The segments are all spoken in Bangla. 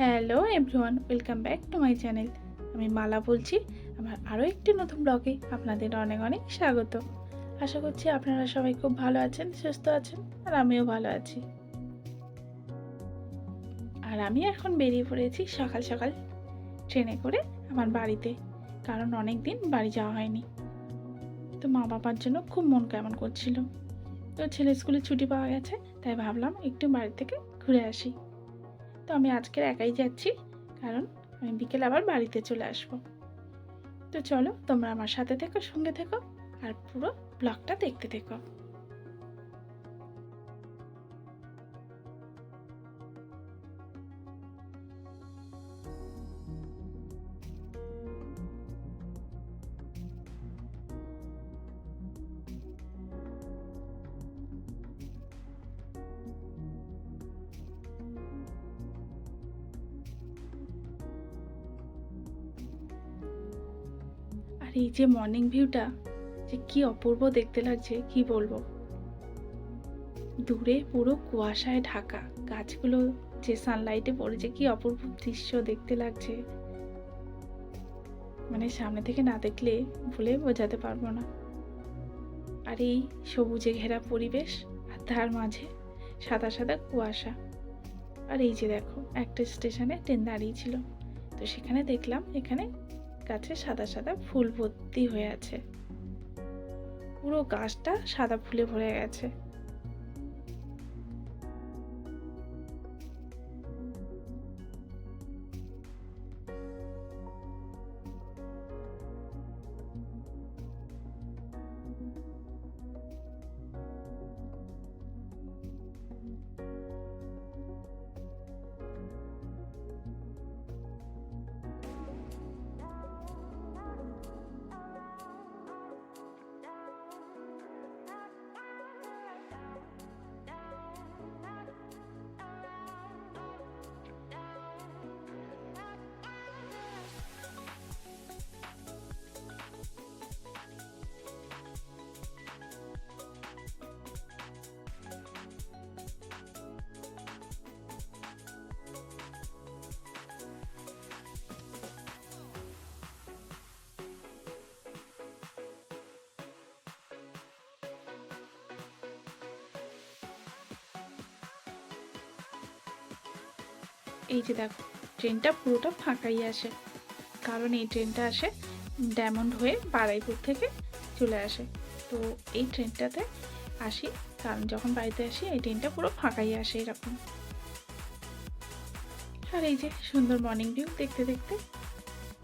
Hello everyone, welcome back to my channel. আমি মালা বলছি, আমার আরও একটি নতুন ব্লগে আপনাদের অনেক অনেক স্বাগত। আশা করছি আপনারা সবাই খুব ভালো আছেন, সুস্থ আছেন, আর আমিও ভালো আছি। আর আমি এখন বেরিয়ে পড়েছি সকাল সকাল ট্রেনে করে আমার বাড়িতে, কারণ অনেক দিন বাড়ি যাওয়া হয়নি। তো মা বাবার জন্য খুব মন কেমন করছিল। তো ছেলে স্কুলে ছুটি পাওয়া গেছে, তাই ভাবলাম একটু বাড়ি থেকে ঘুরে আসি। তো আমি আজকের একাই যাচ্ছি, কারণ আমি বিকেল আবার বাড়িতে চলে আসব। তো চলো, তোমরা আমার সাথে থেকো, সঙ্গে থেকো, আর পুরো ব্লগটা দেখতে থেকো। এই যে মর্নিং ভিউটা যে কি অপূর্ব দেখতে লাগছে, কি বলব? দূরে পুরো কুয়াশায় ঢাকা, গাছগুলো যে সানলাইটে পড়েছে, কি অপূর্ব দৃশ্য দেখতে লাগছে। মানে সামনে থেকে না দেখলে ভুলে বোঝাতে পারব না। আর এই সবুজে ঘেরা পরিবেশ আর তার মাঝে সাদা সাদা কুয়াশা। আর এই যে দেখো, একটা স্টেশনে ট্রেন দাঁড়িয়ে ছিল। তো সেখানে দেখলাম এখানে গাছে সাদা সাদা ফুল ভর্তি হয়ে আছে। পুরো গাছটা সাদা ফুলে ভরে গেছে। এই যে দেখো ট্রেনটা পুরোটা ফাঁকাই আসে। কারণ এই ট্রেনটা আসে ডায়মন্ড হয়ে বারাইপুর থেকে চলে আসে। তো এই ট্রেনটাতে আসি, কারণ যখন বাড়িতে আসি এই ট্রেনটা পুরো ফাঁকাই আসে এরকম। আর এই যে সুন্দর মর্নিং ভিউ দেখতে দেখতে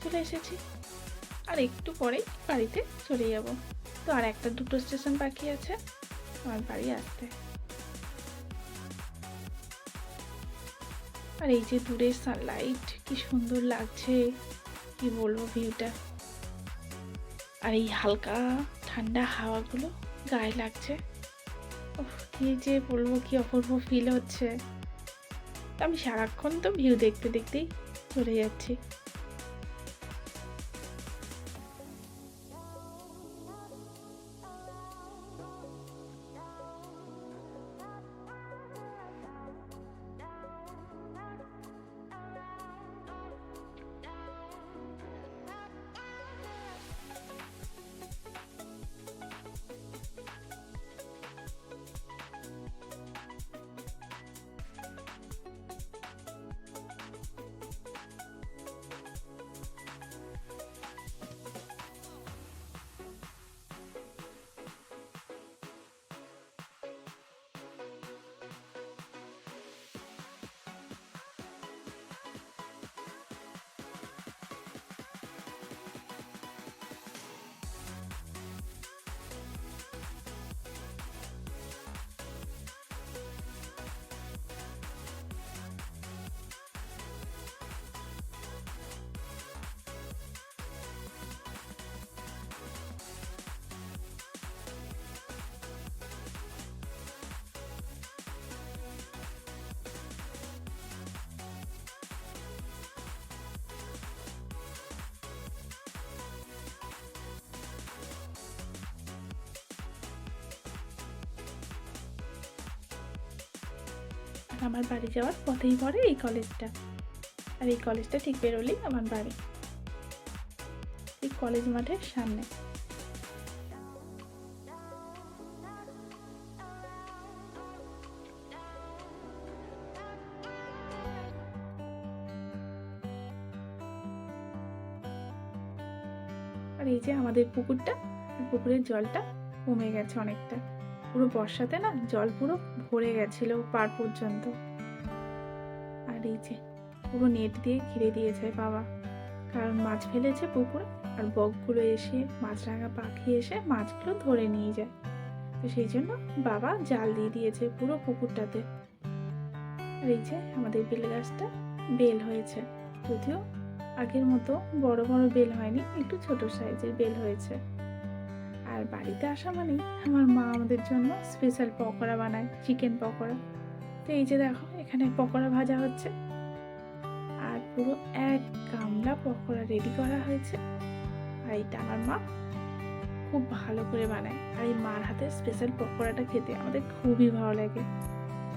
চলে এসেছি। আর একটু পরেই বাড়িতে চলে যাব। তো আর একটা দুটো স্টেশন বাকি আছে, আমার বাড়ি আসতে। আর এই যে দূরে সানলাইট কি সুন্দর লাগছে। কি বলব ভিউটা আর এই হালকা ঠান্ডা হাওয়াগুলো গায়ে লাগছে। কি যে বলব, কি অপূর্ব ফিল হচ্ছে। আমি সারাক্ষণ তো ভিউ দেখতে দেখতেই চলে যাচ্ছি। আমার বাড়ি যাওয়ার পথেই পড়ে এই কলেজটা আর এই কলেজটা ঠিক বেরোলেই আমার বাড়ি। এই কলেজ মাঠের সামনে। আর এই যে আমাদের পুকুরটা পুকুরের জলটা কমে গেছে অনেকটা। পুরো বর্ষাতে না জল পুরো ভরে গেছিল পার পর্যন্ত। আর এই যে, পুরো নেট দিয়ে ঘিরে দিয়েছে বাবা। কারণ মাছ ফেলেছে পুকুরে, আর বকগুলো এসে, মাছরাঙা পাখি এসে মাছগুলো ধরে নিয়ে যায়। তো সেই জন্য বাবা জাল দিয়ে দিয়েছে পুরো পুকুরটাতে। আর এই যে, আমাদের বেল গাছটা বেল হয়েছে। যদিও আগের মতো বড় বড় বেল হয়নি, একটু ছোট সাইজের বেল হয়েছে। আর বাড়িতে আসা মানেই আমার মা আমাদের জন্য স্পেশাল পকোড়া বানায় চিকেন পকোড়া। তো এই যে দেখো, এখানে পকোড়া ভাজা হচ্ছে। আর পুরো এক গামলা পকোড়া রেডি করা হয়েছে। আর এইটা আমার মা খুব ভালো করে বানায়। আর এই মার হাতের স্পেশাল পকোড়াটা খেতে আমাদের খুবই ভালো লাগে।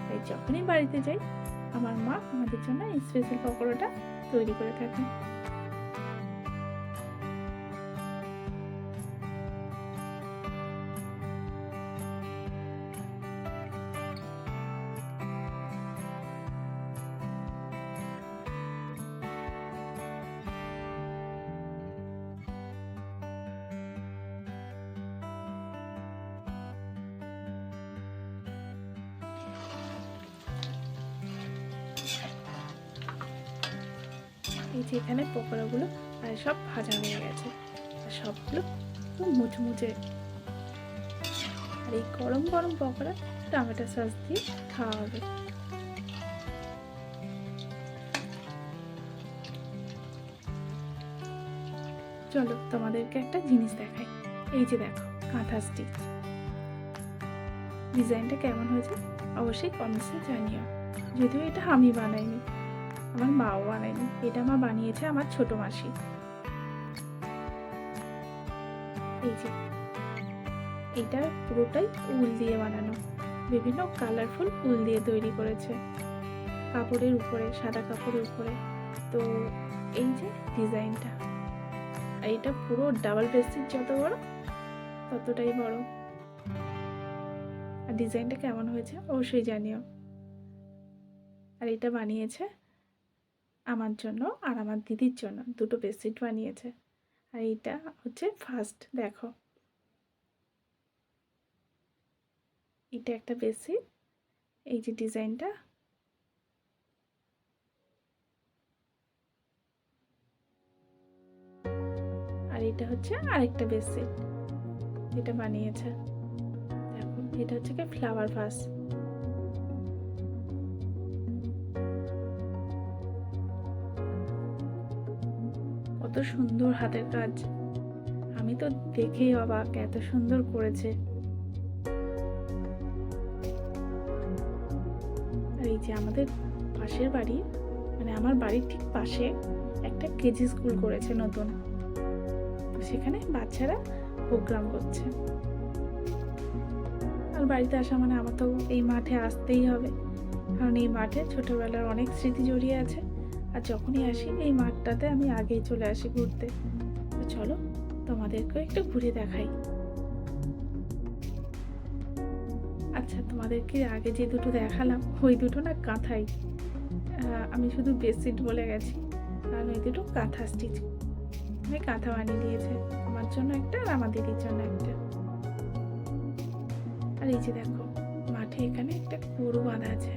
তাই যখনই বাড়িতে যাই, আমার মা আমাদের জন্য এই স্পেশাল পকোড়াটা তৈরি করে থাকে যে এখানে পকোড়াগুলো, আর সব ভাজা হয়ে গেছে। আর সবগুলো খুব মুচমুচে। আর এই গরম গরম পকোড়া টমেটো সস দিয়ে খাওয়া হবে। চলো তোমাদেরকে একটা জিনিস দেখাই। এই যে দেখো, কাঁথা স্টিচ। ডিজাইনটা কেমন হয়েছে অবশ্যই কমেন্টসে জানিও। যদিও এটা আমি বানাইনি। আমার মাও বানায়নি, এটা মা বানিয়েছে আমার ছোট মাসি। এই যে এটা পুরোটাই উল দিয়ে বানানো। বিভিন্ন কালারফুল উল দিয়ে তৈরি করেছে। কাপড়ের উপরে, সাদা কাপড়ের উপরে। তো এই যে ডিজাইনটা এটা পুরো ডাবল বেসিক যত বড়, ততটাই বড়। আর ডিজাইনটা কেমন হয়েছে অবশ্যই জানিও। আর এটা বানিয়েছে আমার জন্য আর আমার দিদির জন্য দুটো বেডশিট বানিয়েছে। আর এইটা হচ্ছে ফার্স্ট দেখো। এটা একটা বেডশিট, এই যে ডিজাইনটা। আর এটা হচ্ছে আরেকটা বেডশিট যেটা বানিয়েছে। দেখো, এটা হচ্ছে কি ফ্লাওয়ার ভাস কত সুন্দর হাতের কাজ। আমি তো দেখেই অবাক, এত সুন্দর করেছে। এই যে আমাদের পাশের বাড়ি মানে আমার বাড়ির ঠিক পাশে একটা কেজি স্কুল করেছে নতুন। সেখানে বাচ্চারা প্রোগ্রাম করছে। আর বাড়িতে আসা মানে আমার তো এই মাঠে আসতেই হবে। কারণ এই মাঠে ছোটবেলার অনেক স্মৃতি জড়িয়ে আছে। আর যখনই আসি, এই মাঠটাতে আমি আগেই চলে আসি ঘুরতে। তো চলো, তোমাদেরকেও একটু ঘুরে দেখাই। আচ্ছা তোমাদেরকে আগে যে দুটো দেখালাম, ওই দুটো না কাঁথাই। আমি শুধু বেডশিট বলে গেছি, কারণ ওই দুটো কাঁথা স্টিচ আমি কাঁথা বানিয়ে দিয়েছে, আমার জন্য একটা আর আমার দিদির জন্য একটা। আর এই যে দেখো, মাঠে এখানে একটা গরু বাঁধা আছে,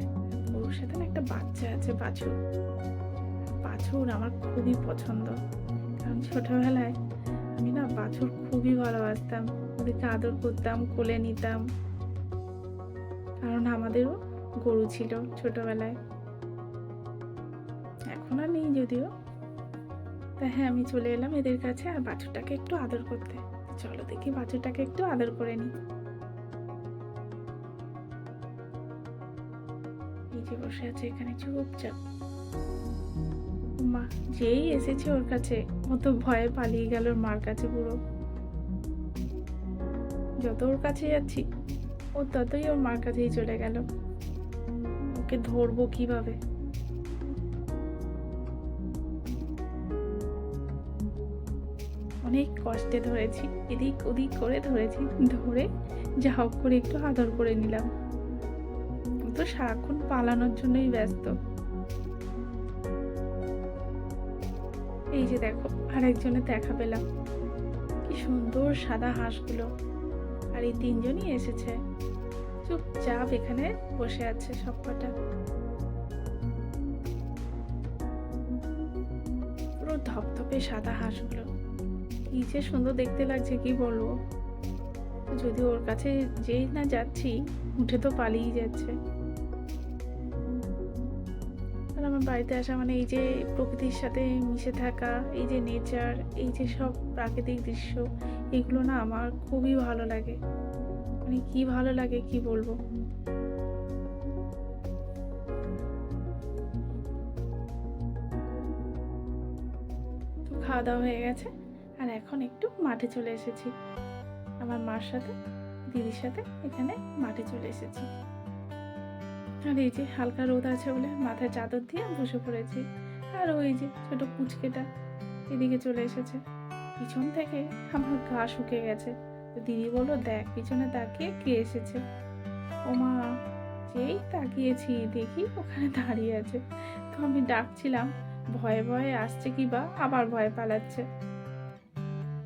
গরুর সাথে না একটা বাচ্চা আছে, বাছুর। বাছুর আমার খুবই পছন্দ। কারণ ছোটবেলায় আমি না বাছুর খুবই ভালোবাসতাম, ওদেরকে আদর করতাম, কোলে নিতাম। কারণ আমাদেরও গরু ছিল ছোটবেলায়। এখন আর নেই যদিও। তা হ্যাঁ আমি চলে এলাম এদের কাছে আর বাছুরটাকে একটু আদর করতে। চলো দেখি বাছুরটাকে একটু আদর করে নিই যে বসে আছে এখানে চুপচাপ। মা, যেই এসেছে ওর কাছে। ও তো ভয়ে পালিয়ে গেল মার কাছে পুরো। যত ওর কাছে যাচ্ছি, ও ততই ওর মার কাছেই চলে গেল। ওকে ধরবো কীভাবে? অনেক কষ্টে ধরেছি, এদিক ওদিক করে ধরেছি, ধরে যা হোক করে একটু আদর করে নিলাম। তো সারাক্ষণ পালানোর জন্যই ব্যস্ত। এই যে দেখো, আরেকজনের দেখা পেলাম। কি সুন্দর সাদা হাঁসগুলো। আর এই তিনজনই এসেছে। চুপচাপ এখানে বসে আছে সবকটা। পুরো ধপধপে সাদা হাঁসগুলো। কি যে সুন্দর দেখতে লাগছে, কি বলব। যদি ওর কাছে যেই না যাচ্ছি, উঠে তো পালিয়ে যাচ্ছে। আমার বাড়িতে আসা মানে এই যে প্রকৃতির সাথে মিশে থাকা, এই যে নেচার এই যে সব প্রাকৃতিক দৃশ্য, এগুলো না আমার খুবই ভালো লাগে। মানে কি ভালো লাগে কি বলব? খাওয়া দাওয়া হয়ে গেছে, আর এখন একটু মাঠে চলে এসেছি। আমার মার সাথে, দিদির সাথে এখানে মাঠে চলে এসেছি। আর এই যে হালকা রোদ আছে বলে মাথায় চাদর দিয়ে বসে পড়েছি। আর ওই যে ছোট পুচকেটা এদিকে চলে এসেছে। পিছন থেকে আমার গা শুকে গেছে। দিদি বলল, দেখ, পিছনে তাকিয়ে কে এসেছে? ও মা, যেই তাকিয়েছি, দেখি ওখানে দাঁড়িয়ে আছে। তো আমি ডাকছিলাম, ভয়ে ভয়ে আসছে কি বা? আবার ভয়ে পালাচ্ছে।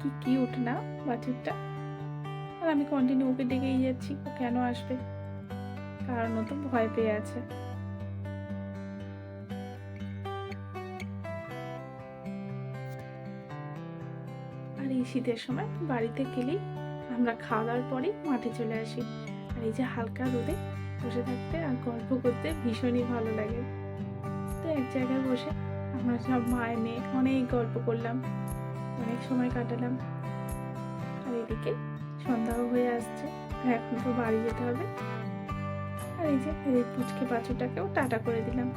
কি কিউট না বাছুরটা আর আমি কন্টিনিউ ওকে ডেকেই যাচ্ছি, ও কেন আসবে? কারণ তো ভয় পেয়ে আছে। আর এই শীতের সময় বাড়িতে গেলেই আমরা খাওয়া দাওয়ার পরেই মাঠে চলে আসি। আর এই যে হালকা রোদে বসে থাকতে আর গল্প করতে ভীষণই ভালো লাগে। তো এক জায়গায় বসে আমরা সব মায়ের মেয়ে অনেক গল্প করলাম, অনেক সময় কাটালাম। আর এদিকে সন্ধ্যাও হয়ে আসছে। এখন তো বাড়ি যেতে হবে। আর এই যে এই পুচকে বাছুরটাকেও টাটা করে দিলাম।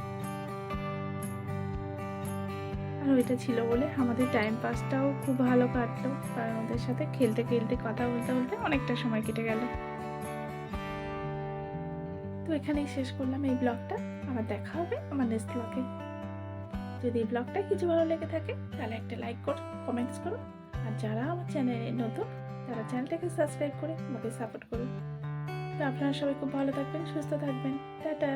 আর ওইটা ছিল বলে আমাদের টাইম পাসটাও খুব ভালো কাটলো, কারণ ওদের সাথে খেলতে খেলতে, কথা বলতে বলতে অনেকটা সময় কেটে গেল। তো এখানেই শেষ করলাম এই ব্লগটা আবার দেখা হবে আমার নেক্সট ব্লগে যদি এই ব্লগটা কিছু ভালো লেগে থাকে, তাহলে একটা লাইক করো কমেন্টস করো। আর যারা আমার চ্যানেলে নতুন, তারা চ্যানেলটাকে সাবস্ক্রাইব করে আমাকে সাপোর্ট করুন আপনারা সবাই খুব ভালো থাকবেন সুস্থ থাকবেন। টাটা।